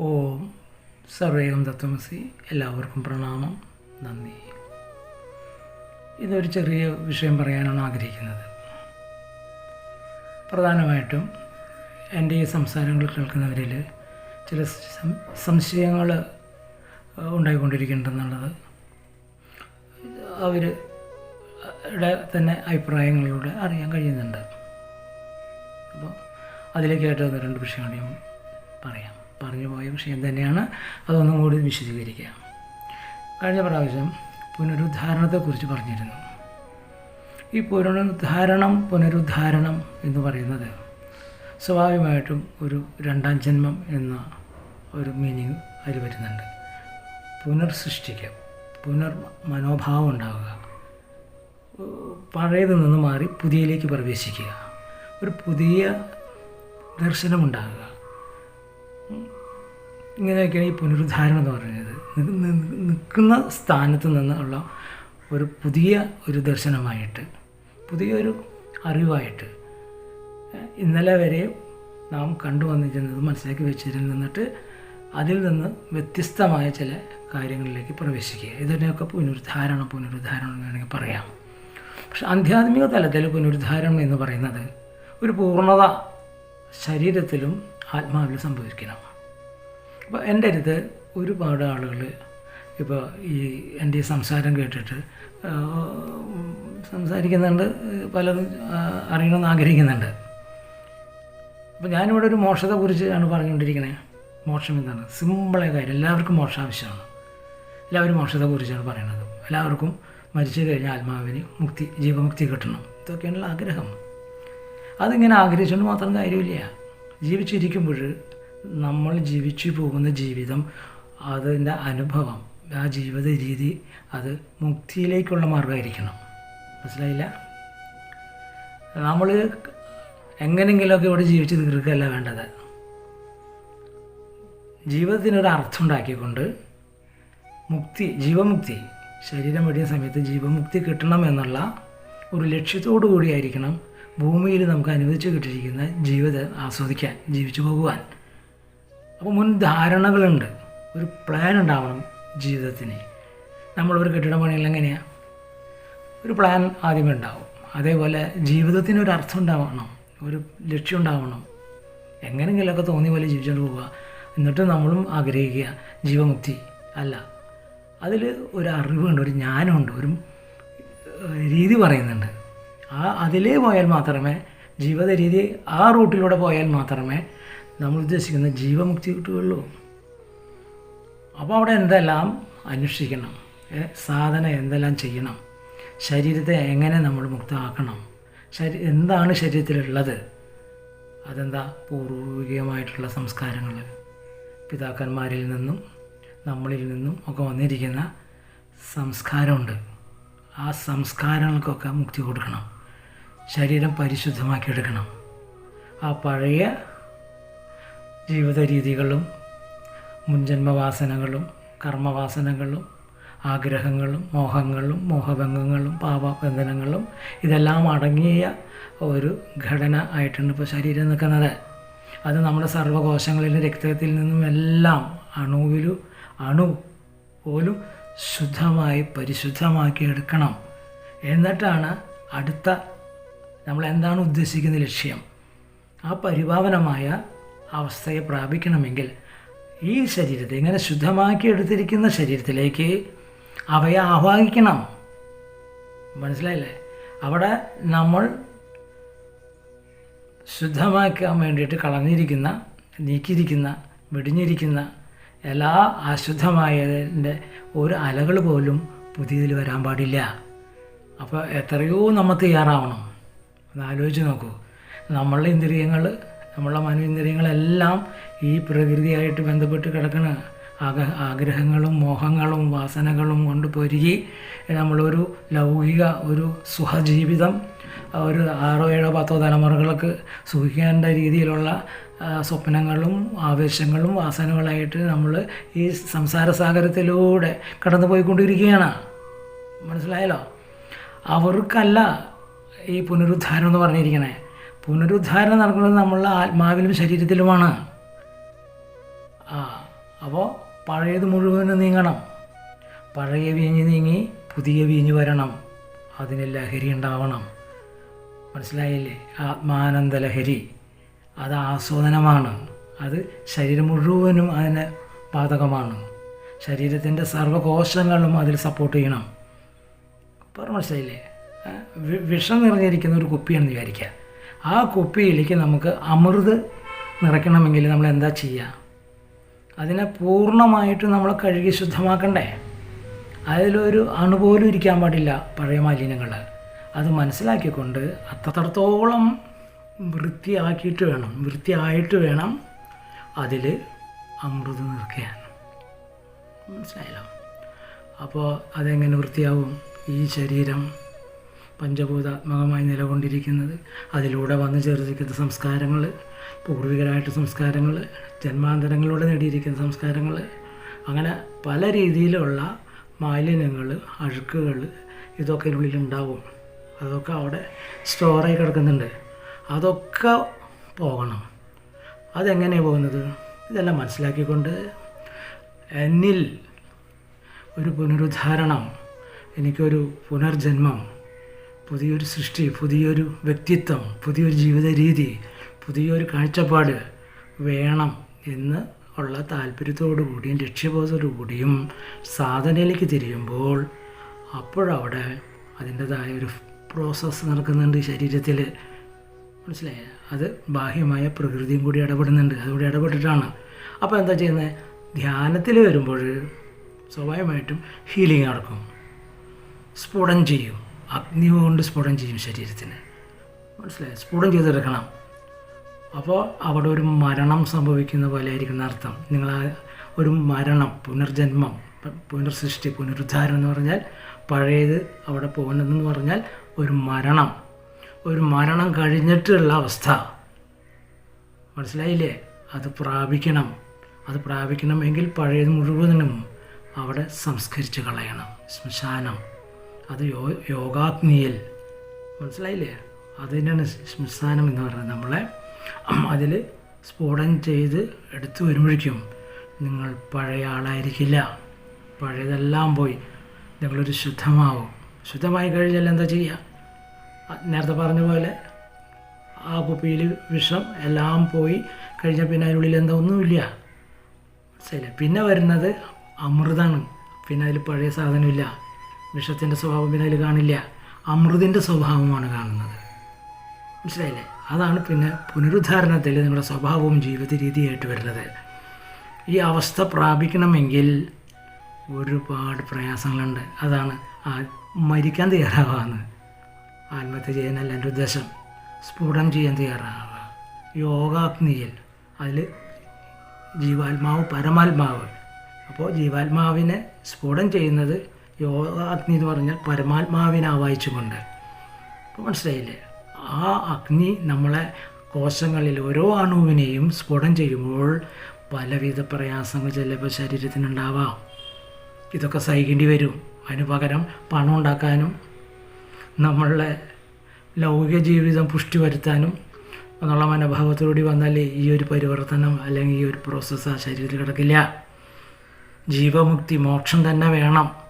ഓം സർവേഗം തത്വമസി. എല്ലാവർക്കും പ്രണാമം. നന്ദി. ഇതൊരു ചെറിയ വിഷയം പറയാനാണ് ആഗ്രഹിക്കുന്നത്. പ്രധാനമായിട്ടും എന്റെ ഈ സംസാരങ്ങൾ കേൾക്കുന്നവരിൽ ചില സംശയങ്ങൾ ഉണ്ടായിക്കൊണ്ടിരിക്കുന്നുണ്ടെന്നുള്ളത് അവർ തന്നെ അഭിപ്രായങ്ങളിലൂടെ അറിയാൻ കഴിയുന്നുണ്ട്. അപ്പോൾ അതിലേക്കായിട്ട് ഒന്ന് രണ്ട് വിഷയങ്ങൾ ഞാൻ പറയാം. പറഞ്ഞു പോയ വിഷയം തന്നെയാണ് അതൊന്നും കൂടി വിശദീകരിക്കുക കഴിഞ്ഞ പ്രാവശ്യം പുനരുദ്ധാരണത്തെക്കുറിച്ച് പറഞ്ഞിരുന്നു. ഈ പുനരുദ്ധാരണം പുനരുദ്ധാരണം എന്ന് പറയുന്നത് സ്വാഭാവികമായിട്ടും ഒരു രണ്ടാം ജന്മം എന്ന ഒരു മീനിങ് അതിൽ വരുന്നുണ്ട്. പുനർസൃഷ്ടിക്കുക പുനർ മനോഭാവം ഉണ്ടാവുക. പഴയതിൽ നിന്ന് മാറി പുതിയയിലേക്ക് പ്രവേശിക്കുക. ഒരു പുതിയ ദർശനമുണ്ടാകുക. ഇങ്ങനെയൊക്കെയാണ് ഈ പുനരുദ്ധാരണം എന്ന് പറയുന്നത്. നിൽക്കുന്ന സ്ഥാനത്ത് നിന്നുള്ള ഒരു പുതിയ ഒരു ദർശനമായിട്ട് പുതിയൊരു അറിവായിട്ട് ഇന്നലെ വരെ നാം കണ്ടുവന്നിരുന്നത് മനസ്സിലാക്കി വെച്ചിരുന്നിട്ട് അതിൽ നിന്ന് വ്യത്യസ്തമായ ചില കാര്യങ്ങളിലേക്ക് പ്രവേശിക്കുക. ഇതിനെയൊക്കെ പുനരുദ്ധാരണം പുനരുദ്ധാരണം എന്ന് വേണമെങ്കിൽ പറയാം. പക്ഷെ ആധ്യാത്മിക തലത്തിൽ പുനരുദ്ധാരണം എന്ന് പറയുന്നത് ഒരു പൂർണത ശരീരത്തിലും ആത്മാവിലും സംഭവിക്കണം. അപ്പോൾ എന്റെ അടുത്ത് ഒരുപാട് ആളുകൾ ഇപ്പോൾ ഈ എന്റെ ഈ സംസാരം കേട്ടിട്ട് സംസാരിക്കുന്നുണ്ട് പലതും അറിയണമെന്ന് ആഗ്രഹിക്കുന്നുണ്ട്. അപ്പോൾ ഞാനിവിടെ ഒരു മോക്ഷത്തെക്കുറിച്ചാണ് പറഞ്ഞുകൊണ്ടിരിക്കുന്നത് മോക്ഷം എന്താണ്? സിമ്പിളായ കാര്യം. എല്ലാവർക്കും മോക്ഷം ആവശ്യമാണ്. എല്ലാവരും മോക്ഷത്തെക്കുറിച്ചാണ് പറയുന്നത് എല്ലാവർക്കും മരിച്ചു കഴിഞ്ഞാൽ ആത്മാവിന് മുക്തി ജീവമുക്തി കിട്ടണം. ഇതൊക്കെയാണുള്ള ആഗ്രഹം. അതിങ്ങനെ ആഗ്രഹിച്ചുകൊണ്ട് മാത്രം കാര്യമില്ല. ജീവിച്ചിരിക്കുമ്പോൾ നമ്മൾ ജീവിച്ചു പോകുന്ന ജീവിതം അതിന്റെ അനുഭവം ആ ജീവിത രീതി അത് മുക്തിയിലേക്കുള്ള മാർഗമായിരിക്കണം. മനസ്സിലായില്ല? നമ്മൾ എങ്ങനെയെങ്കിലുമൊക്കെ ഇവിടെ ജീവിച്ച് തീർക്കുകയല്ല വേണ്ടത്. ജീവിതത്തിനൊരു അർത്ഥം ഉണ്ടാക്കിക്കൊണ്ട് മുക്തി ജീവമുക്തി ശരീരം വെടിയ സമയത്ത് ജീവമുക്തി കിട്ടണം എന്നുള്ള ഒരു ലക്ഷ്യത്തോടു കൂടിയായിരിക്കണം ഭൂമിയിൽ നമുക്ക് അനുവദിച്ചു കിട്ടിയിരിക്കുന്ന ജീവിതം ആസ്വദിക്കാൻ ജീവിച്ചു പോകുവാൻ. അപ്പോൾ മുൻ ധാരണകളുണ്ട്. ഒരു പ്ലാൻ ഉണ്ടാവണം ജീവിതത്തിന്. നമ്മളൊരു കെട്ടിടം പണിയിൽ എങ്ങനെയാണ് ഒരു പ്ലാൻ ആദ്യമേ ഉണ്ടാവും. അതേപോലെ ജീവിതത്തിന് ഒരു അർത്ഥം ഉണ്ടാവണം. ഒരു ലക്ഷ്യം ഉണ്ടാവണം. എങ്ങനെയെങ്കിലുമൊക്കെ തോന്നിയ പോലെ ജീവിച്ചുകൊണ്ട് പോവുക. എന്നിട്ട് നമ്മളും ആഗ്രഹിക്കുക. ജീവമുക്തി അല്ല. അതിൽ ഒരു അറിവുണ്ട് ഒരു ജ്ഞാനമുണ്ട് ഒരു രീതി പറയുന്നുണ്ട്. ആ അതിലേ പോയാൽ മാത്രമേ ജീവിത രീതി ആ റൂട്ടിലൂടെ പോയാൽ മാത്രമേ നമ്മൾ ഉദ്ദേശിക്കുന്ന ജീവമുക്തി കിട്ടുകയുള്ളൂ. അപ്പോൾ അവിടെ എന്തെല്ലാം അന്വേഷിക്കണം സാധന എന്തെല്ലാം ചെയ്യണം ശരീരത്തെ എങ്ങനെ നമ്മൾ മുക്തമാക്കണം ശരീ എന്താണ് ശരീരത്തിലുള്ളത് അതെന്താ പൂർവികമായിട്ടുള്ള സംസ്കാരങ്ങൾ പിതാക്കന്മാരിൽ നിന്നും നമ്മളിൽ നിന്നും ഒക്കെ വന്നിരിക്കുന്ന സംസ്കാരമുണ്ട്. ആ സംസ്കാരങ്ങൾക്കൊക്കെ മുക്തി കൊടുക്കണം ശരീരം പരിശുദ്ധമാക്കിയെടുക്കണം. ആ പഴയ ജീവിത രീതികളും മുൻജന്മവാസനകളും കർമ്മവാസനകളും ആഗ്രഹങ്ങളും മോഹങ്ങളും മോഹഭംഗങ്ങളും പാപബന്ധനങ്ങളും ഇതെല്ലാം അടങ്ങിയ ഒരു ഘടന ആയിട്ടാണ് ഇപ്പോൾ ശരീരം നിൽക്കുന്നത്. അത് നമ്മുടെ സർവകോശങ്ങളിലും രക്തത്തിൽ നിന്നും എല്ലാം അണുവിലും അണു പോലും ശുദ്ധമായി പരിശുദ്ധമാക്കി എടുക്കണം. എന്നിട്ടാണ് അടുത്ത നമ്മൾ എന്താണ് ഉദ്ദേശിക്കുന്ന ലക്ഷ്യം? ആ പരിപാവനമായ അവസ്ഥയെ പ്രാപിക്കണമെങ്കിൽ ഈ ശരീരത്തെ ഇങ്ങനെ ശുദ്ധമാക്കി എടുത്തിരിക്കുന്ന ശരീരത്തിലേക്ക് അവയെ ആഹ്വാനിക്കണം. മനസ്സിലായില്ലേ? അവിടെ നമ്മൾ ശുദ്ധമാക്കാൻ വേണ്ടിയിട്ട് കളഞ്ഞിരിക്കുന്ന നീക്കിയിരിക്കുന്ന വെടിഞ്ഞിരിക്കുന്ന എല്ലാ അശുദ്ധമായതിന്റെ ഒരു അലകൾ പോലും പുതിയതിൽ വരാൻ പാടില്ല. അപ്പോൾ എത്രയോ നമ്മൾ തയ്യാറാവണം. ഒന്ന് ആലോചിച്ച് നോക്കൂ. നമ്മളുടെ ഇന്ദ്രിയങ്ങൾ നമ്മളുടെ മനോഇന്ദ്രിയങ്ങളെല്ലാം ഈ പ്രകൃതിയായിട്ട് ബന്ധപ്പെട്ട് കിടക്കുന്ന ആഗ ആഗ്രഹങ്ങളും മോഹങ്ങളും വാസനകളും കൊണ്ട് പൊരുകി നമ്മളൊരു ലൗകിക ഒരു സുഖജീവിതം ഒരു ആറോ ഏഴോ പത്തോ തലമുറകൾക്ക് സുഖിക്കേണ്ട രീതിയിലുള്ള സ്വപ്നങ്ങളും ആവേശങ്ങളും വാസനകളായിട്ട് നമ്മൾ ഈ സംസാര സാഗരത്തിലൂടെ കടന്നു പോയിക്കൊണ്ടിരിക്കുകയാണ് മനസ്സിലായല്ലോ? അവർക്കല്ല ഈ പുനരുദ്ധാരണം എന്ന് പറഞ്ഞിരിക്കണേ. പുനരുദ്ധാരണം നടക്കുന്നത് നമ്മളുടെ ആത്മാവിലും ശരീരത്തിലുമാണ്. ആ അപ്പോൾ പഴയത് മുഴുവനും നീങ്ങണം. പഴയ വീഞ്ഞ് നീങ്ങി പുതിയ വീഞ്ഞ് വരണം. അതിന് ലഹരി ഉണ്ടാവണം. മനസ്സിലായില്ലേ? ആത്മാനന്ദ ലഹരി. അത് ആസ്വാദനമാണ്. അത് ശരീരം മുഴുവനും അതിന് ബാധകമാണ്. ശരീരത്തിന്റെ സർവകോശങ്ങളും അതിൽ സപ്പോർട്ട് ചെയ്യണം. അപ്പോൾ മനസ്സിലായില്ലേ? വിഷം നിറഞ്ഞിരിക്കുന്ന ഒരു കുപ്പിയാണെന്ന് വിചാരിക്കുക. ആ കുപ്പിയിലേക്ക് നമുക്ക് അമൃത് നിറയ്ക്കണമെങ്കിൽ നമ്മൾ എന്താ ചെയ്യുക? അതിനെ പൂർണമായിട്ട് നമ്മൾ കഴുകി ശുദ്ധമാക്കണ്ടേ? അതിലൊരു അണുപോലും ഇരിക്കാൻ പാടില്ല പഴയ മാലിന്യങ്ങൾ. അത് മനസ്സിലാക്കിക്കൊണ്ട് അത്രത്തോളം വൃത്തിയാക്കിയിട്ട് വേണം വൃത്തിയായിട്ട് വേണം അതിൽ അമൃത് നിറയ്ക്കാൻ. മനസ്സിലായല്ലോ? അപ്പോൾ അതെങ്ങനെ വൃത്തിയാവും? ഈ ശരീരം പഞ്ചഭൂതാത്മകമായി നിലകൊണ്ടിരിക്കുന്നത്. അതിലൂടെ വന്നു ചേർന്നിരിക്കുന്ന സംസ്കാരങ്ങൾ പൂർവികരായിട്ട് സംസ്കാരങ്ങൾ ജന്മാന്തരങ്ങളിലൂടെ നേടിയിരിക്കുന്ന സംസ്കാരങ്ങൾ അങ്ങനെ പല രീതിയിലുള്ള മാലിന്യങ്ങൾ അഴുക്കുകൾ ഇതൊക്കെ ഇതിനുള്ളിലുണ്ടാവും അതൊക്കെ അവിടെ സ്റ്റോറായി കിടക്കുന്നുണ്ട്. അതൊക്കെ പോകണം. അതെങ്ങനെയാണ് പോകുന്നത്? ഇതെല്ലാം മനസ്സിലാക്കിക്കൊണ്ട് എന്നിൽ ഒരു പുനരുദ്ധാരണം എനിക്കൊരു പുനർജന്മം പുതിയൊരു സൃഷ്ടി പുതിയൊരു വ്യക്തിത്വം പുതിയൊരു ജീവിത രീതി പുതിയൊരു കാഴ്ചപ്പാട് വേണം എന്ന് ഉള്ള താല്പര്യത്തോടു കൂടിയും ലക്ഷ്യബോധത്തോടു കൂടിയും സാധനയിലേക്ക് തിരിയുമ്പോൾ അപ്പോഴവിടെ അതിന്റെതായ ഒരു പ്രോസസ്സ് നടക്കുന്നുണ്ട് ശരീരത്തിൽ മനസ്സിലായ? അത് ബാഹ്യമായ പ്രകൃതിയും കൂടി ഇടപെടുന്നുണ്ട്. അതുകൂടി ഇടപെട്ടിട്ടാണ്. അപ്പോൾ എന്താ ചെയ്യുന്നത് ധ്യാനത്തിൽ വരുമ്പോൾ സ്വാഭാവികമായിട്ടും ഹീലിംഗ് നടക്കും. സ്ഫുടം ചെയ്യും. അഗ്നി കൊണ്ട് സ്ഫുടം ചെയ്യും ശരീരത്തിന്. മനസ്സിലായി? സ്ഫുടം ചെയ്തെടുക്കണം. അപ്പോൾ അവിടെ ഒരു മരണം സംഭവിക്കുന്ന പോലെ ആയിരിക്കുന്ന അർത്ഥം. നിങ്ങൾ ഒരു മരണം പുനർജന്മം പുനർസൃഷ്ടി പുനരുദ്ധാരം എന്ന് പറഞ്ഞാൽ പഴയത് അവിടെ പോകുന്നതെന്ന് പറഞ്ഞാൽ ഒരു മരണം. ഒരു മരണം കഴിഞ്ഞിട്ടുള്ള അവസ്ഥ. മനസ്സിലായില്ലേ? അത് പ്രാപിക്കണം. അത് പ്രാപിക്കണമെങ്കിൽ പഴയത് മുഴുവനും അവിടെ സംസ്കരിച്ച് കളയണം. ശ്മശാനം. അത് യോ യോഗാഗ്നിയിൽ. മനസ്സിലായില്ലേ? അതിനാണ് ശ്മശാനം എന്ന് പറയുന്നത്. നമ്മളെ അതിൽ സ്ഫോടനം ചെയ്ത് എടുത്തു വരുമ്പോഴേക്കും നിങ്ങൾ പഴയ ആളായിരിക്കില്ല. പഴയതെല്ലാം പോയി. നിങ്ങളൊരു ശുദ്ധമാവും. ശുദ്ധമായി കഴിഞ്ഞാൽ എന്താ ചെയ്യുക നേരത്തെ പറഞ്ഞ പോലെ ആ കുപ്പിയിൽ വിഷം എല്ലാം പോയി കഴിഞ്ഞാൽ പിന്നെ അതിനുള്ളിൽ എന്താ ഒന്നുമില്ല. മനസ്സിലായില്ലേ? പിന്നെ വരുന്നത് അമൃതാണ്. പിന്നെ അതിൽ പഴയ സാധനമില്ല. വിഷത്തിന്റെ സ്വഭാവം പിന്നെ അതിൽ കാണില്ല. അമൃതിന്റെ സ്വഭാവമാണ് കാണുന്നത്. മനസ്സിലായില്ലേ? അതാണ് പിന്നെ പുനരുദ്ധാരണത്തിൽ നിങ്ങളുടെ സ്വഭാവവും ജീവിത രീതിയായിട്ട് വരുന്നത്. ഈ അവസ്ഥ പ്രാപിക്കണമെങ്കിൽ ഒരുപാട് പ്രയാസങ്ങളുണ്ട്. അതാണ് ആ മരിക്കാൻ തയ്യാറാവാന്ന്. ആത്മഹത്യ ചെയ്യാനല്ല എന്റെ ഉദ്ദേശം. സ്ഫുടം ചെയ്യാൻ തയ്യാറാവുക യോഗാഗ്നിയിൽ അതിൽ ജീവാത്മാവ് പരമാത്മാവ്. അപ്പോൾ ജീവാത്മാവിനെ സ്ഫുടം ചെയ്യുന്നത് യോഗാഗ്നി എന്ന് പറഞ്ഞാൽ പരമാത്മാവിനെ ആവാഹിച്ചുകൊണ്ട്. അപ്പോൾ മനസ്സിലായില്ലേ? ആ അഗ്നി നമ്മളെ കോശങ്ങളിൽ ഓരോ അണുവിനെയും സ്ഫുടം ചെയ്യുമ്പോൾ പലവിധ പ്രയാസങ്ങൾ ചിലപ്പോൾ ശരീരത്തിനുണ്ടാവാം ഇതൊക്കെ സഹിക്കേണ്ടി വരും. അതിന് പകരം പണം ഉണ്ടാക്കാനും നമ്മളുടെ ലൗകിക ജീവിതം പുഷ്ടി വരുത്താനും എന്നുള്ള മനോഭാവത്തോടി വന്നാൽ ഈ ഒരു പരിവർത്തനം അല്ലെങ്കിൽ ഈ ഒരു പ്രോസസ്സ് ആ ശരീരത്തിൽ കിടക്കില്ല. ജീവമുക്തി മോക്ഷം തന്നെ വേണം.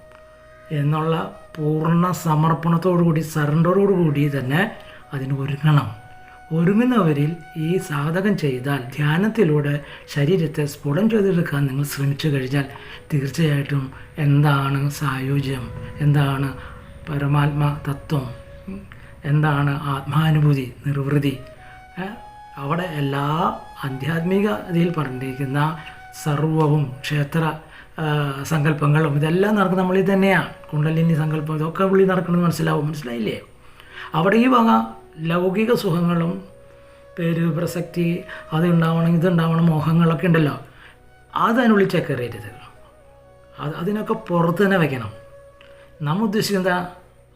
എന്നുള്ള പൂർണ സമർപ്പണത്തോടുകൂടി സറണ്ടറോടുകൂടി തന്നെ അതിന് ഒരുങ്ങണം. ഒരുങ്ങുന്നവരിൽ ഈ സാധകം ചെയ്താൽ ധ്യാനത്തിലൂടെ ശരീരത്തെ സ്ഫുടം ചെയ്തെടുക്കാൻ നിങ്ങൾ ശ്രമിച്ചു കഴിഞ്ഞാൽ തീർച്ചയായിട്ടും എന്താണ് സായുജ്യം? എന്താണ് പരമാത്മ തത്വം? എന്താണ് ആത്മാനുഭൂതി നിർവൃതി? അവിടെ എല്ലാ ആധ്യാത്മികതയിൽ പറഞ്ഞിരിക്കുന്ന സർവവും ക്ഷേത്ര സങ്കല്പങ്ങളും ഇതെല്ലാം നടക്കുന്നത് നമ്മളിൽ തന്നെയാണ് കുണ്ടലിനി സങ്കല്പം ഇതൊക്കെ ഉള്ളിൽ നടക്കണമെന്ന് മനസ്സിലാവും. മനസ്സിലായില്ലേ? അവിടെ ഈ വക ലൗകിക സുഖങ്ങളും പേര് പ്രസക്തി അത് ഉണ്ടാവണം ഇതുണ്ടാവണം മോഹങ്ങളൊക്കെ ഉണ്ടല്ലോ. അത് അതിനുള്ളിൽ ചെക്കറിയരുത് അത് അതിനൊക്കെ പുറത്ത് തന്നെ വയ്ക്കണം നമ്മൾ ഉദ്ദേശിക്കുന്ന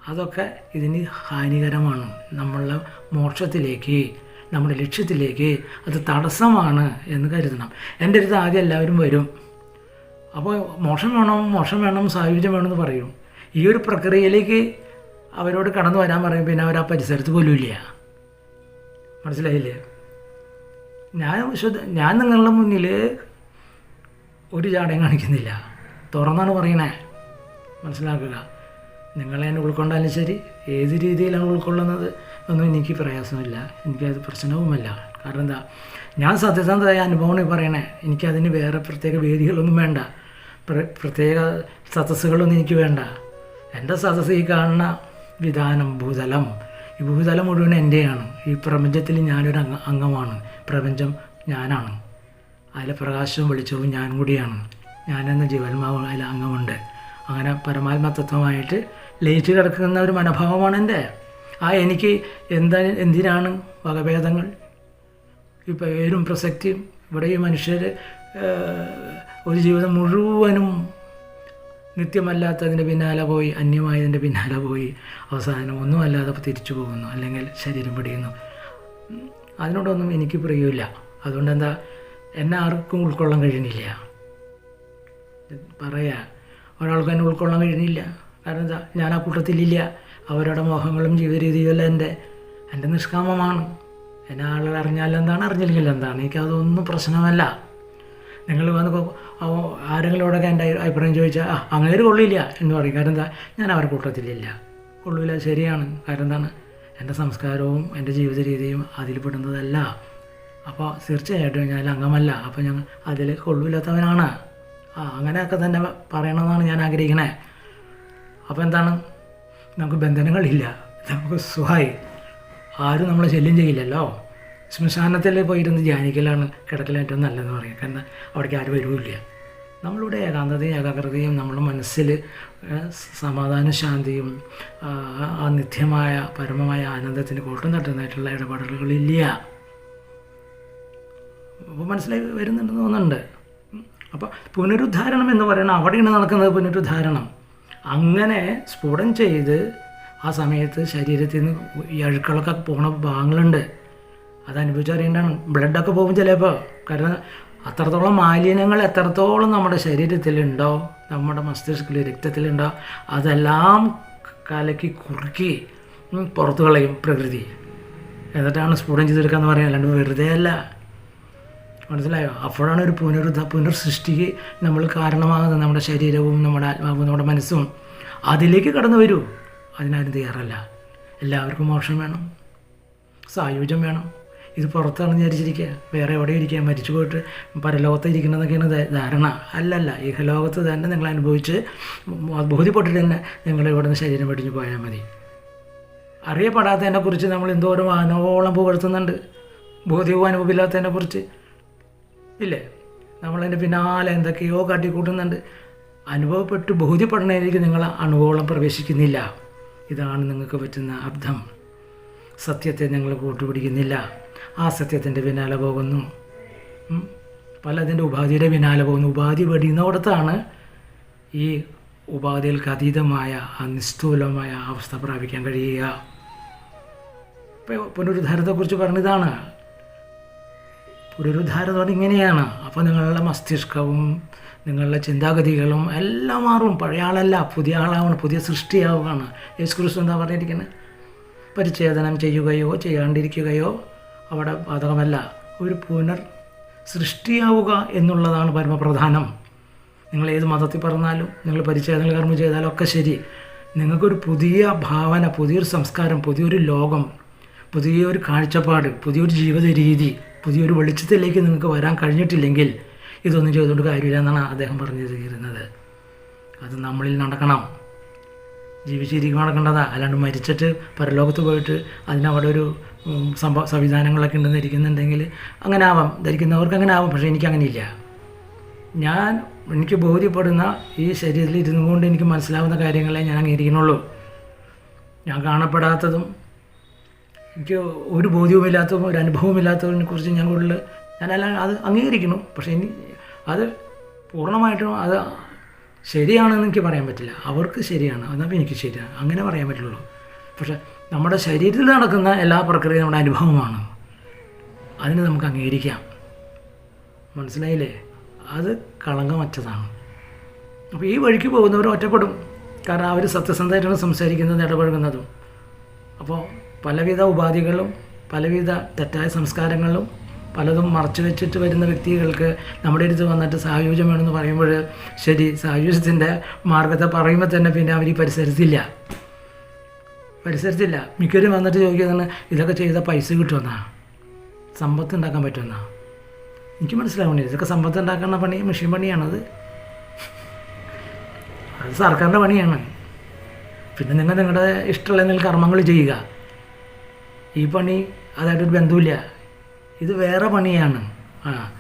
അതൊക്കെ ഇതിന് ഹാനികരമാണ്. നമ്മളുടെ മോക്ഷത്തിലേക്ക് നമ്മുടെ ലക്ഷ്യത്തിലേക്ക് അത് തടസ്സമാണ് എന്ന് കരുതണം. എന്റെ അടുത്ത് ആദ്യം എല്ലാവരും വരും. അപ്പോൾ മോഷം വേണം മോഷം വേണം സായുജ്യം വേണമെന്ന് പറയും. ഈ ഒരു പ്രക്രിയയിലേക്ക് അവരോട് കടന്നു വരാൻ പറയും പിന്നെ അവർ ആ പരിസരത്ത് പോലും ഇല്ല മനസ്സിലായില്ലേ? ഞാൻ ശുദ്ധ ഞാൻ നിങ്ങളുടെ മുന്നിൽ ഒരു ചാടയും കാണിക്കുന്നില്ല. തുറന്നാണ് പറയണേ. മനസ്സിലാക്കുക. നിങ്ങളെ എന്നെ ഉൾക്കൊണ്ടാലും ശരി ഏത് രീതിയിലാണ് ഉൾക്കൊള്ളുന്നത് ഒന്നും എനിക്ക് പ്രയാസമില്ല. എനിക്കത് പ്രശ്നവുമല്ല. കാരണം എന്താ? ഞാൻ സത്യസന്ധമായ അനുഭവമാണ് പറയണേ. എനിക്കതിന് വേറെ പ്രത്യേക വേദികളൊന്നും വേണ്ട. പ്രത്യേക സദസ്സുകളൊന്നും എനിക്ക് വേണ്ട. എന്റെ സദസ്സ് ഈ കാണുന്ന വിധാനം ഭൂതലം. ഈ ഭൂതലം മുഴുവൻ എന്റെയാണ്. ഈ പ്രപഞ്ചത്തിൽ ഞാനൊരു അംഗ അംഗമാണ്. പ്രപഞ്ചം ഞാനാണ്. അതിലെ പ്രകാശവും വെളിച്ചവും ഞാൻ കൂടിയാണ്. ഞാനെന്ന ജീവന്മാവ് അതിൽ അംഗമുണ്ട്. അങ്ങനെ പരമാത്മതത്വമായിട്ട് ലയിച്ച് കിടക്കുന്ന ഒരു മനോഭാവമാണ് എന്റെ. ആ എനിക്ക് എന്താ എന്തിനാണ് വകഭേദങ്ങൾ? ഈ പേരും പ്രസക്തിയും ഇവിടെ ഈ മനുഷ്യർ ഒരു ജീവിതം മുഴുവനും നിത്യമല്ലാത്തതിന്റെ പിന്നാലെ പോയി അന്യമായതിന്റെ പിന്നാലെ പോയി അവസാനം ഒന്നുമല്ലാതെ തിരിച്ചു പോകുന്നു അല്ലെങ്കിൽ ശരീരം പിടിയുന്നു അതിനോടൊന്നും എനിക്ക് പ്രിയമില്ല. അതുകൊണ്ട് എന്താ എന്നെ ആർക്കും ഉൾക്കൊള്ളാൻ കഴിയുന്നില്ല. പറയാ ഒരാൾക്ക് എന്നെ ഉൾക്കൊള്ളാൻ കഴിയുന്നില്ല. കാരണം എന്താ ഞാൻ ആ കൂട്ടത്തിലില്ല. അവരുടെ മോഹങ്ങളും ജീവിതരീതികളും എന്റെ എന്റെ നിഷ്കാമമാണ്. എന്നെ ആളുകൾ അറിഞ്ഞാലെന്താണ് അറിഞ്ഞില്ലെങ്കിൽ എന്താണ്. എനിക്കതൊന്നും പ്രശ്നമല്ല. നിങ്ങൾ വന്നപ്പോൾ ആരെങ്കിലും ആരെങ്കിലോടൊക്കെ എന്റെ അഭിപ്രായം ചോദിച്ചാൽ ആ അങ്ങനെ കൊള്ളില്ല എന്ന് പറയും. കാരണം എന്താ? ഞാൻ അവരുടെ കൂട്ടത്തിലില്ല. കൊള്ളില്ല ശരിയാണ്. കാരണം എന്താണ്? എന്റെ സംസ്കാരവും എന്റെ ജീവിത രീതിയും അതിൽ പെടുന്നതല്ല അപ്പോൾ തീർച്ചയായിട്ടും ഞാൻ അംഗമല്ല. അപ്പോൾ ഞാൻ അതിൽ കൊള്ളില്ലാത്തവനാണ്. ആ അങ്ങനെയൊക്കെ തന്നെ പറയണമെന്നാണ് ഞാൻ ആഗ്രഹിക്കണേ. അപ്പോൾ എന്താണ്? നമുക്ക് ബന്ധനങ്ങളില്ല. നമുക്ക് സുഖമായി. ആരും നമ്മളെ ശല്യം ചെയ്യില്ലല്ലോ. ശ്മശാനത്തിൽ പോയിരുന്ന് ധ്യാനിക്കലാണ് കിടക്കൽ ഏറ്റവും നല്ലതെന്ന് പറയാം. കാരണം അവിടേക്ക് ആരും വരുമില്ല നമ്മളുടെ ഏകാന്തതയും ഏകാഗ്രതയും നമ്മുടെ മനസ്സിൽ സമാധാന ശാന്തിയും ആ, നിത്യമായ പരമമായ ആനന്ദത്തിന് കോട്ടം തട്ടുന്നതായിട്ടുള്ള ഇടപെടലുകളില്ല അപ്പോൾ മനസ്സിലായി വരുന്നുണ്ടെന്ന് തോന്നുന്നുണ്ട്. അപ്പോൾ പുനരുദ്ധാരണം എന്ന് പറയുന്നത് അവിടെയാണ് നടക്കുന്നത് പുനരുദ്ധാരണം. അങ്ങനെ സ്ഫുടം ചെയ്ത് ആ സമയത്ത് ശരീരത്തിൽ നിന്ന് ഈ അഴുക്കളൊക്കെ പോണ ഭാഗങ്ങളുണ്ട്. അത് അനുഭവിച്ചറിയേണ്ടതാണ് ബ്ലഡൊക്കെ പോകും ചിലപ്പോൾ കാരണം അത്രത്തോളം മാലിന്യങ്ങൾ എത്രത്തോളം നമ്മുടെ ശരീരത്തിലുണ്ടോ നമ്മുടെ മസ്തിഷ്കത്തിൽ രക്തത്തിലുണ്ടോ അതെല്ലാം കലക്കി കുറുക്കി പുറത്തു കളയും പ്രകൃതി. എന്നിട്ടാണ് സ്ഫുടം ചെയ്തെടുക്കാന്ന് പറയാം അല്ലാണ്ട് വെറുതെ അല്ല. മനസ്സിലായോ? അപ്പോഴാണ് ഒരു പുനരുദ്ധ പുനർസൃഷ്ടിക്ക് നമ്മൾ കാരണമാകുന്നത്. നമ്മുടെ ശരീരവും നമ്മുടെ ആത്മാവും നമ്മുടെ മനസ്സും അതിലേക്ക് കടന്നു വരൂ. അതിനാരും തയ്യാറല്ല. എല്ലാവർക്കും മോക്ഷം വേണം. സായുജ്യം വേണം. ഇത് പുറത്താണ് വിചാരിച്ചിരിക്കുക. വേറെ എവിടെ ഇരിക്കുക മരിച്ചു പോയിട്ട് പരലോകത്ത് ഇരിക്കണമെന്നൊക്കെയാണ് ധാരണ. അല്ലല്ല ഇഹലോകത്ത് തന്നെ നിങ്ങൾ അനുഭവിച്ച് ബോധ്യപ്പെട്ടിട്ട് തന്നെ നിങ്ങൾ ഇവിടെ നിന്ന് ശരീരം വെടിഞ്ഞു പോയാൽ മതി. അറിയപ്പെടാത്തതിനെക്കുറിച്ച് നമ്മൾ എന്തോരം വാനോളം പുകഴ്ത്തുന്നുണ്ട്. ബോധ്യവും അനുഭവമില്ലാത്തതിനെക്കുറിച്ച്. ഇല്ലേ? നമ്മളതിന്റെ പിന്നാലെ എന്തൊക്കെയോ കാട്ടിക്കൂട്ടുന്നുണ്ട്. അനുഭവപ്പെട്ട് ബോധ്യപ്പെടണതിലേക്ക് നിങ്ങൾ അണുവോളം പ്രവേശിക്കുന്നില്ല. ഇതാണ് നിങ്ങൾക്ക് പറ്റുന്ന അർത്ഥം. സത്യത്തെ നിങ്ങൾ കൂട്ടുപിടിക്കുന്നില്ല. ആ സത്യത്തിന്റെ പിന്നാലെ പോകുന്നു. പലതിന്റെ ഉപാധിയുടെ പിന്നാലെ പോകുന്നു. ഉപാധി വെടിയുന്നിടത്താണ് ഈ ഉപാധികൾക്ക് അതീതമായ ആ നിസ്തൂലമായ അവസ്ഥ പ്രാപിക്കാൻ കഴിയുക. ഇപ്പോൾ പുനരുദ്ധാരത്തെക്കുറിച്ച് പറഞ്ഞതാണ്. പുനരുദ്ധാരം എന്ന് പറഞ്ഞാൽ ഇങ്ങനെയാണ്. അപ്പോൾ നിങ്ങളുടെ മസ്തിഷ്കവും നിങ്ങളുടെ ചിന്താഗതികളും എല്ലാം മാറും. പഴയ ആളല്ല പുതിയ ആളാവണം പുതിയ സൃഷ്ടിയാവുകയാണ്. യേശു ക്രിസ്തു എന്താ പറഞ്ഞിരിക്കുന്നത്? പരിച്ഛേദനം ചെയ്യുകയോ ചെയ്യാണ്ടിരിക്കുകയോ അവിടെ ബാധകമല്ല. ഒരു പുനർ സൃഷ്ടിയാവുക എന്നുള്ളതാണ് പരമപ്രധാനം. നിങ്ങൾ ഏത് മതത്തിൽ പറഞ്ഞാലും നിങ്ങൾ പരിചയങ്ങൾ കർമ്മം ചെയ്താലും ഒക്കെ ശരി. നിങ്ങൾക്കൊരു പുതിയ ഭാവന പുതിയൊരു സംസ്കാരം പുതിയൊരു ലോകം പുതിയൊരു കാഴ്ചപ്പാട് പുതിയൊരു ജീവിത രീതി പുതിയൊരു വെളിച്ചത്തിലേക്ക് നിങ്ങൾക്ക് വരാൻ കഴിഞ്ഞിട്ടില്ലെങ്കിൽ ഇതൊന്നും ചെയ്തുകൊണ്ട് കാര്യമില്ല എന്നാണ് അദ്ദേഹം പറഞ്ഞു തീരുന്നത് അത് നമ്മളിൽ നടക്കണം. ജീവിച്ചിരിക്കുമ്പോൾ നടക്കേണ്ടതാ അല്ലാണ്ട് മരിച്ചിട്ട് പരലോകത്ത് പോയിട്ട് അതിനവിടെ ഒരു സംഭവ സംവിധാനങ്ങളൊക്കെ ഉണ്ടെന്ന് ഇരിക്കുന്നുണ്ടെങ്കിൽ അങ്ങനെ ആവാം ധരിക്കുന്നവർക്ക് അങ്ങനെ ആവാം പക്ഷേ എനിക്ക് അങ്ങനെയില്ല ഞാൻ എനിക്ക് ബോധ്യപ്പെടുന്ന ഈ ശരീരത്തിൽ ഇരുന്നു കൊണ്ട് എനിക്ക് മനസ്സിലാവുന്ന കാര്യങ്ങളെ ഞാൻ അംഗീകരിക്കുന്നുള്ളൂ ഞാൻ കാണപ്പെടാത്തതും എനിക്ക് ഒരു ബോധ്യവുമില്ലാത്തതും ഒരു അനുഭവമില്ലാത്തതിനെ കുറിച്ച് ഞാൻ കൂടുതൽ ഞാനെല്ലാം അത് അംഗീകരിക്കുന്നു. പക്ഷേ ഇനി അത് പൂർണമായിട്ടും അത് ശരിയാണെന്ന് എനിക്ക് പറയാൻ പറ്റില്ല. അവർക്ക് ശരിയാണ്. എന്നാൽ എനിക്ക് ശരിയാണ് അങ്ങനെ പറയാൻ പറ്റുള്ളൂ. പക്ഷേ നമ്മുടെ ശരീരത്തിൽ നടക്കുന്ന എല്ലാ പ്രക്രിയയും നമ്മുടെ അനുഭവമാണ്. അതിനെ നമുക്ക് അംഗീകരിക്കാം. മനസ്സിലായില്ലേ? അത് കളങ്കമറ്റതാണ്. അപ്പോൾ ഈ വഴിക്ക് പോകുന്നവർ ഒറ്റപ്പെടും. കാരണം അവർ സത്യസന്ധമായിട്ടാണ് സംസാരിക്കുന്നതും ഇടപഴകുന്നതും. അപ്പോൾ പലവിധ ഉപാധികളും പലവിധ തെറ്റായ സംസ്കാരങ്ങളും പലതും മറച്ചു വെച്ചിട്ട് വരുന്ന വ്യക്തികൾക്ക് നമ്മുടെ അടുത്ത് വന്നിട്ട് സായുജ്യം വേണമെന്ന് പറയുമ്പോൾ ശരി സായുജ്യത്തിന്റെ മാർഗത്തെ പറയുമ്പോൾ തന്നെ പിന്നെ അവർ ഈ പരിസരത്തില്ല. പരിസരത്തില്ല. മിക്കവരും വന്നിട്ട് ചോദിക്കുന്നതാണ് ഇതൊക്കെ ചെയ്താൽ പൈസ കിട്ടുമെന്നാ? സമ്പത്ത് ഉണ്ടാക്കാൻ പറ്റുമെന്നാ? എനിക്ക് മനസ്സിലാവുന്നില്ല. ഇതൊക്കെ സമ്പത്ത് ഉണ്ടാക്കുന്ന പണി മെഷീൻ പണിയാണത്. അത് സർക്കാരിന്റെ പണിയാണ്. പിന്നെ നിങ്ങൾ നിങ്ങളുടെ ഇഷ്ടമുള്ള എന്തെങ്കിലും കർമ്മങ്ങൾ ചെയ്യുക. ഈ പണി അതായിട്ടൊരു ബന്ധമില്ല ഇത് വേറെ പണിയാണ്. ആ.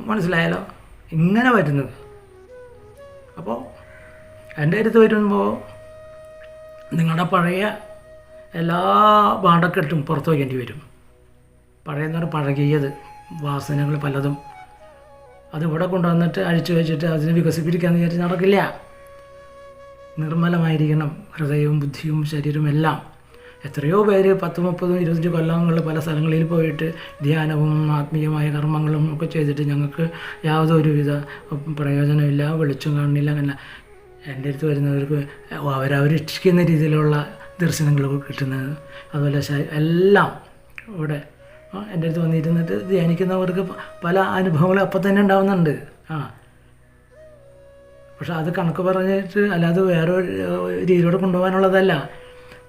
മനസ്സിലായാലോ ഇങ്ങനെ വരുന്നത് അപ്പോൾ എന്റെ അടുത്ത് വരുമ്പോൾ നിങ്ങളുടെ പഴയ എല്ലാ പാടക്കെട്ടും പുറത്തു വയ്ക്കേണ്ടി വരും. പഴയെന്ന് പറഞ്ഞാൽ പഴകിയത് വാസനകൾ പലതും അത് ഇവിടെ കൊണ്ടുവന്നിട്ട് അഴിച്ചു വെച്ചിട്ട് അതിനെ വികസിപ്പിക്കാന്ന് വിചാരിച്ച് നടക്കില്ല. നിർമ്മലമായിരിക്കണം ഹൃദയവും ബുദ്ധിയും ശരീരവും എല്ലാം. എത്രയോ പേര് പത്ത് മുപ്പതും ഇരുപത്തഞ്ച് കൊല്ലങ്ങളിൽ പല സ്ഥലങ്ങളിൽ പോയിട്ട് ധ്യാനവും ആത്മീയമായ കർമ്മങ്ങളും ഒക്കെ ചെയ്തിട്ട് ഞങ്ങൾക്ക് യാതൊരുവിധ പ്രയോജനമില്ല വെളിച്ചം കാണുന്നില്ല അങ്ങനെ. എന്റെ അടുത്ത് വരുന്നവർക്ക് അവരവരിഷ്ടിക്കുന്ന രീതിയിലുള്ള ദർശനങ്ങൾ കിട്ടുന്നത്. അതുപോലെ എല്ലാം ഇവിടെ എന്റെ അടുത്ത് വന്നിരുന്നിട്ട് ധ്യാനിക്കുന്നവർക്ക് പല അനുഭവങ്ങളും അപ്പം തന്നെ ഉണ്ടാവുന്നുണ്ട്. ആ. പക്ഷെ അത് കണക്ക് പറഞ്ഞിട്ട് അല്ലാതെ വേറെ രീതിയിലൂടെ കൊണ്ടുപോകാനുള്ളതല്ല.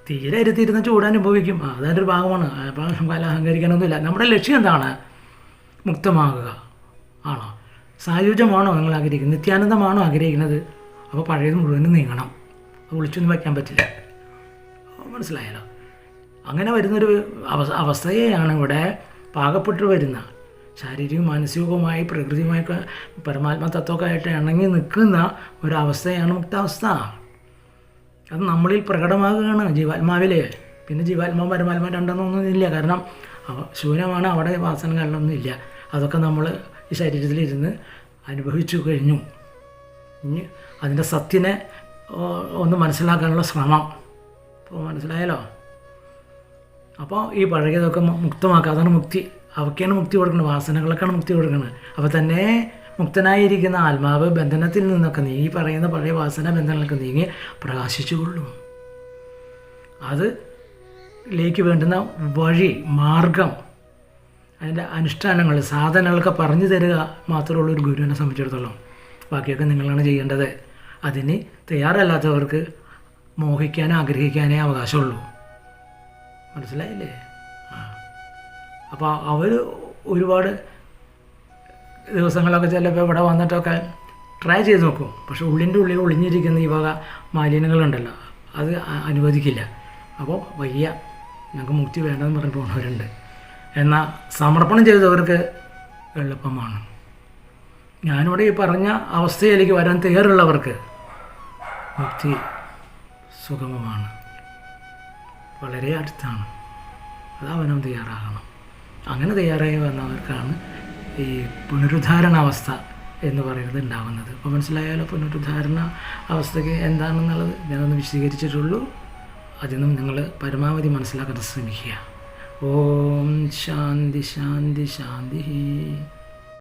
തീരെ ഇരുത്തിയിരുന്ന ചൂട് അനുഭവിക്കും. അതൊരു ഒരു ഭാഗമാണ്. അപ്പം പല അഹങ്കരിക്കാനൊന്നുമില്ല. നമ്മുടെ ലക്ഷ്യം എന്താണ്? മുക്തമാകുക. ആണോ? സായുജ്യമാണോ നിങ്ങൾ ആഗ്രഹിക്കുന്നത്? നിത്യാനന്ദമാണോ ആഗ്രഹിക്കുന്നത്? അപ്പോൾ പഴയത് മുഴുവനും നീങ്ങണം. അത് വിളിച്ചൊന്നും വയ്ക്കാൻ പറ്റില്ല. മനസ്സിലായല്ലോ? അങ്ങനെ വരുന്നൊരു അവ അവസ്ഥയെയാണ് ഇവിടെ പാകപ്പെട്ടു വരുന്ന. ശാരീരികവും മാനസികവുമായി പ്രകൃതിയുമായി പരമാത്മ തത്വമൊക്കെ ആയിട്ട് ഇണങ്ങി നിൽക്കുന്ന ഒരവസ്ഥയാണ് മുക്താവസ്ഥ. അത് നമ്മളിൽ പ്രകടമാകുകയാണ് ജീവാത്മാവിലെ. പിന്നെ ജീവാത്മാവ് പരമാത്മ രണ്ടെന്നൊന്നുമില്ല കാരണം ശൂന്യമാണ് അവിടെ വാസന കാരണമൊന്നുമില്ല അതൊക്കെ നമ്മൾ ഈ ശരീരത്തിലിരുന്ന് അനുഭവിച്ചു കഴിഞ്ഞു. ഇനി അതിന്റെ സത്യനെ ഒന്ന് മനസ്സിലാക്കാനുള്ള ശ്രമം. അപ്പോൾ മനസ്സിലായല്ലോ? അപ്പോൾ ഈ പഴയതൊക്കെ മു- മുക്തമാക്കുക. അതാണ് മുക്തി. അവയ്ക്കാണ് മുക്തി കൊടുക്കുന്നത്. വാസനകളൊക്കെയാണ് മുക്തി കൊടുക്കുന്നത്. അപ്പോൾ തന്നെ മുക്തനായിരിക്കുന്ന ആത്മാവ് ബന്ധനത്തിൽ നിന്നൊക്കെ നീങ്ങി പറയുന്ന പഴയ വാസന ബന്ധനങ്ങൾക്ക് നീങ്ങി പ്രകാശിച്ചുകൊള്ളും. അത് ലേക്ക് വേണ്ടുന്ന വഴി മാർഗം അതിന്റെ അനുഷ്ഠാനങ്ങൾ സാധനങ്ങളൊക്കെ പറഞ്ഞു തരിക മാത്രമുള്ള ഒരു ഗുരുവിനെ സംബന്ധിച്ചിടത്തോളം ബാക്കിയൊക്കെ നിങ്ങളാണ് ചെയ്യേണ്ടത്. അതിന് തയ്യാറല്ലാത്തവർക്ക് മോഹിക്കാനോ ആഗ്രഹിക്കാനേ അവകാശമുള്ളൂ. മനസ്സിലായില്ലേ? ആ. അപ്പോൾ അവർ ഒരുപാട് ദിവസങ്ങളൊക്കെ ചിലപ്പോൾ ഇവിടെ വന്നിട്ടൊക്കെ ട്രൈ ചെയ്ത് നോക്കും. പക്ഷെ ഉള്ളിന്റെ ഉള്ളിൽ ഒളിഞ്ഞിരിക്കുന്ന ഈ വക മാലിന്യങ്ങളുണ്ടല്ലോ അത് അനുവദിക്കില്ല. അപ്പോൾ വയ്യ ഞങ്ങൾക്ക് മുക്തി വേണ്ടെന്ന് പറഞ്ഞ് പോകുന്നവരുണ്ട് എന്നാൽ സമർപ്പണം ചെയ്തവർക്ക് എളുപ്പമാണ്. ഞാനിവിടെ ഈ പറഞ്ഞ അവസ്ഥയിലേക്ക് വരാൻ തയ്യാറുള്ളവർക്ക് മുക്തി സുഗമമാണ്. വളരെ അടുത്താണ്. അത് അവനും തയ്യാറാകണം. അങ്ങനെ തയ്യാറായി വന്നവർക്കാണ് ഈ പുനരുദ്ധാരണ അവസ്ഥ എന്ന് പറയുന്നത് ഉണ്ടാകുന്നത് അപ്പോൾ മനസ്സിലായാലോ പുനരുദ്ധാരണ അവസ്ഥയ്ക്ക് എന്താണെന്നുള്ളത് ഞാനൊന്ന് വിശദീകരിച്ചിട്ടുള്ളൂ. അതിനും നിങ്ങൾ പരമാവധി മനസ്സിലാക്കാൻ ശ്രമിക്കുക. ഓം ശാന്തി ശാന്തി ശാന്തി